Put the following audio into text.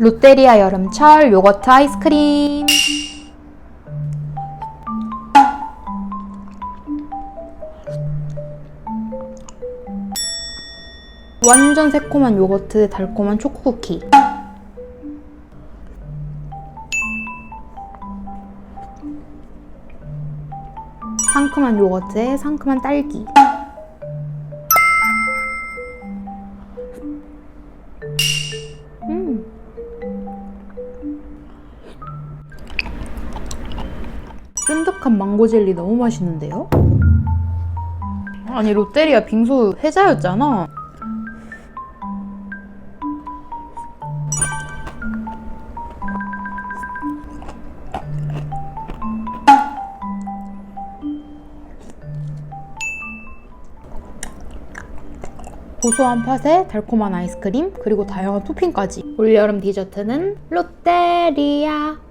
롯데리아 여름철 요거트 아이스크림. 완전 새콤한 요거트, 달콤한 초코 쿠키. 상큼한 요거트에 상큼한 딸기. 쫀득한 망고 젤리 너무 맛있는데요? 아니 롯데리아 빙수 해자였잖아. 고소한 팥에 달콤한 아이스크림 그리고 다양한 토핑까지 올여름 디저트는 롯데리아 음.